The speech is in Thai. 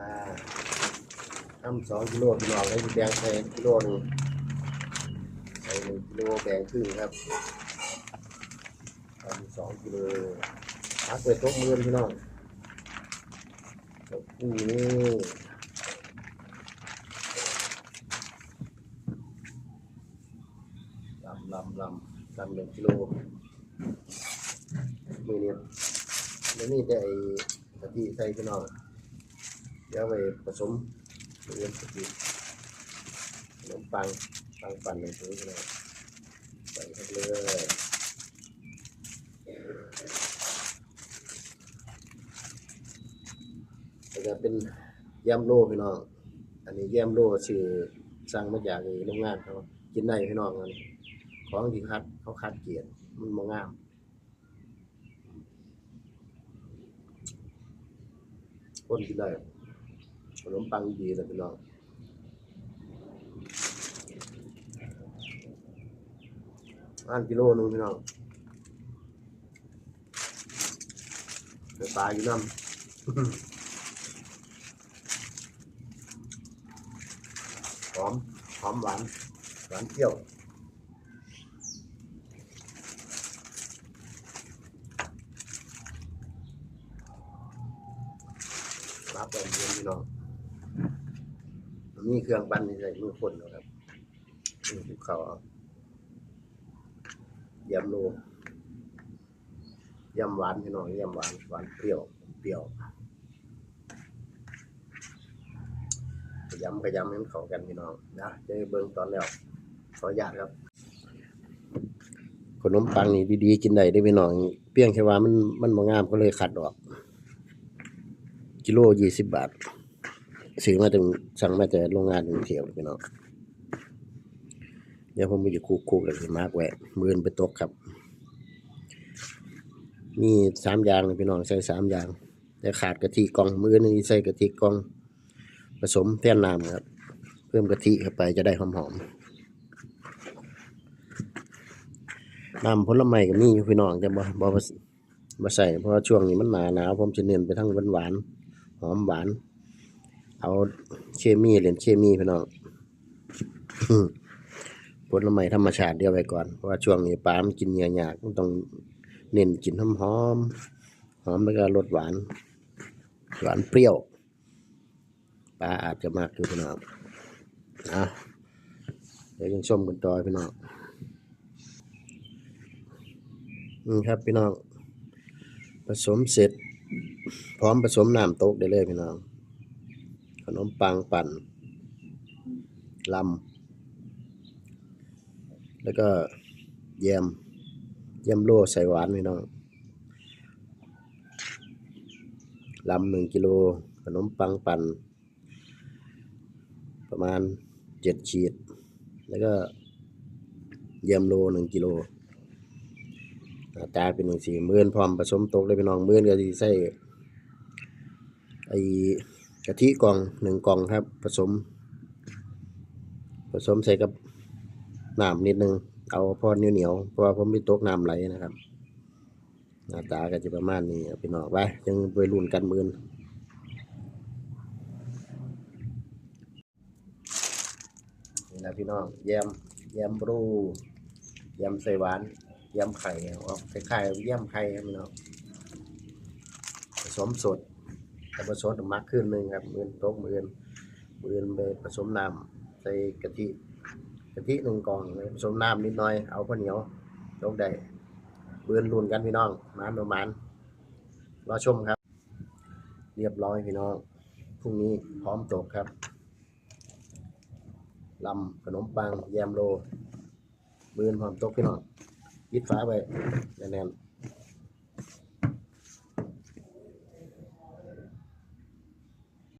ปลาทำสองกิโลพี่น้องให้แบ่งใส่กิโลหนึ่งใส่หนึ่งกิโลแบ่งครึ่งครับทำสองกิโลพักไปตกมือพี่น้องตกคู่นี่ลำลำลำลำหนึ่งกิโลมือนี้แล้วนี่ได้ไอ้กะทิใส่พี่น้อง เดี๋ยวไปผสมเรียนสติขนมปังปังปั่นในถุงเลยใส่เข้าไปเลยแล้วก็เป็นแยำโลพี่น้อง อันนี้แยำโลชื่อสั่งมาจากโรงงานเขากินได้พี่น้องอันของที่คัดเขาคัดเกลียดมันมองามคนกินได้ ขนมปังดีเลยพี่น้องอันกิโลหนึงพี่น้องเดี๋ยวปลาอยู่น้ำหอมหอมหวานหวานเปรี้ยวรับแบบเย็นพี่น้อง มีเครื่องปั้นนี่ใส่มือคนนะครับมือเขาเอยำโลยำหวานพี่น้องยำหวานหวานเปรี้ยวเปรี้ยวขยำขยำให้มันเข้ากันพี่น้องนะจะเบิ่งตอนแล้วขออนุญาตครับขนมปังนี่ดีๆกินได้ได้อพี่น้องเพียงแค่ว่ามันมันบ่งามก็เลยขัดออก กิโลยี่สิบบาท ซื้อมาถึงสั่งมาจากโรงงานเทพเลยพี่น้องเดี๋ยวผมไปอยู่คุกคุกเลยสิมากแหวะมือนไปตกครับมีสามอย่างเลยพี่น้องใส่สามอย่างแต่ขาดกะทิกองมือนึงใส่กะทิกอง ผสมแท่นน้ำครับ เพิ่มกะทิเข้าไปจะได้หอมๆน้ำผลไม้ก็มีอยู่พี่น้องจะบ่บ่บ่บ่ใส่เพราะช่วงนี้มันหนาหนาวผมจะเน้นไปทั้งหวานหวานหอมหวาน เอาเคมีเล่นเคมีพี่น้องผลไม้ธรรมชาติเดียวไว้ก่อน เพราะว่าช่วงนี้ปลามันกินเนื้อยากมันต้องเน้นกินหอมหอมๆหอมแล้วก็รสหวาน หวานเปรี้ยว ปลาอาจจะมากอยู่พี่น้องอะเดี๋ยวยังชมกันต่อพี่น้องนี่ครับพี่น้อง ผสมเสร็จ พร้อมผสมน้ำตกได้เลยพี่น้อง ขนมปังปั่นลำแล้วก็แยมแยมโลใส่หวานพี่น้องลำหนึ่งกิโล ขนมปังปั่น ประมาณเจ็ดขีด แล้วก็แยมโลหนึ่งกิโลตาตาเป็นหนึ่งสี่มื่นพร้อมผสมตกเลยพี่น้องมื่นก็จะใส่ไอ กะทิกล่องหนึ่งกล่องครับ ผสม ผสมใส่กับน้ำนิดนึง เอาพอเหนียวเหนียวๆเพราะว่าผมมีตกน้ำไหลนะครับ หน้าตาก็จะประมาณนี้พี่น้องไปยังไปรุ่นกันมือนนี่นะพี่น้องแยมแยมรูแยมใส่หวานแยมไข่ออกคล้ายๆแยมไข่ครับพี่น้องผสมสด แต่ผสมมักขึ้นหนึ่งครับมือนตกมือนมือนไปผสมน้ำใส่กะทิกะทิหนึ่งกล่องผสมน้ำนิดหน่อยเอาข้าวเหนียวตกได้มือนรุ่นกันพี่น้องมานประมาณรอชมครับ เรียบร้อยพี่น้องพรุ่งนี้พร้อมตกครับลำขนมปังแยมโลมือนพร้อมตกพี่น้องยิดฟ้าไปแน่นๆ